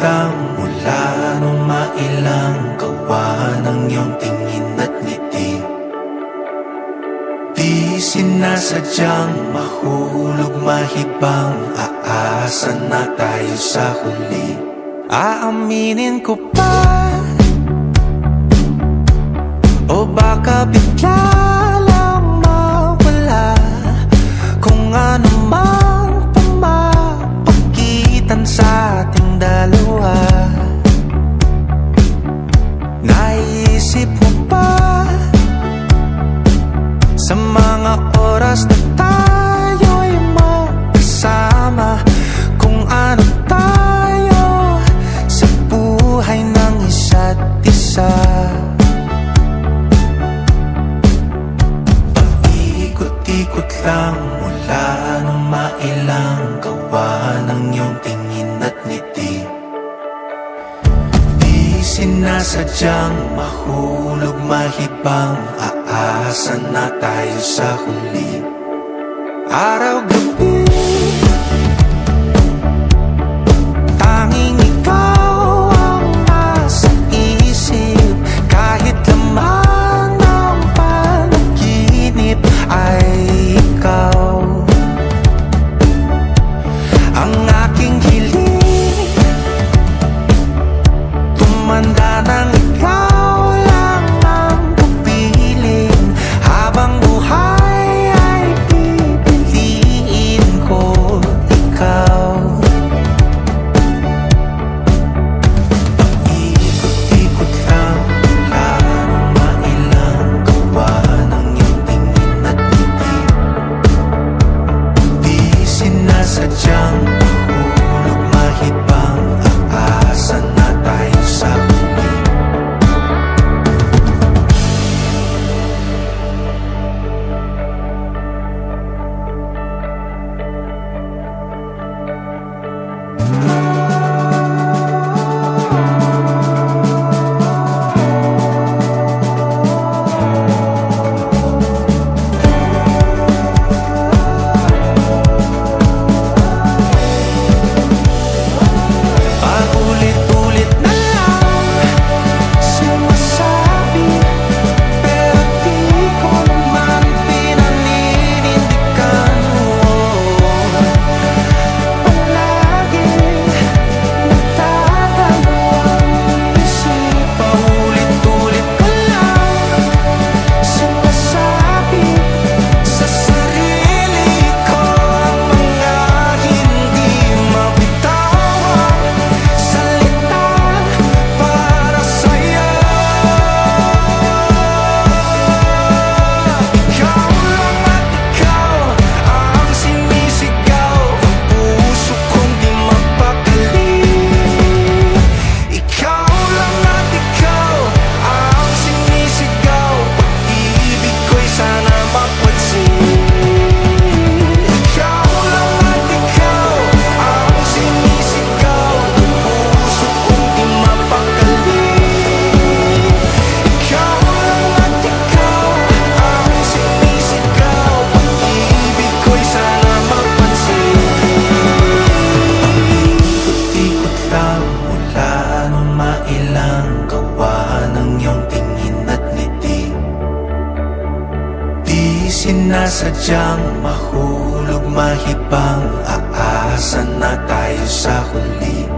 lang mula nung mailang gawa ng iyong tingin at ngiti Di sinasadyang mahulog mahibang Aasa na tayo sa huli. Aaminin ko pa O baka bigla Naisip mo ba Sa mga oras na tayo'y magkasama Kung ano tayo Sa buhay ng isa't isa? Paikot-ikot lang mula nung mailang gawa ng iyong tingin sinasadyang mahulog mahibang Aasa na tayo sa huli. Araw-gabi Tanging sinasadyang mahulog mahibang Aasa na tayo sa huli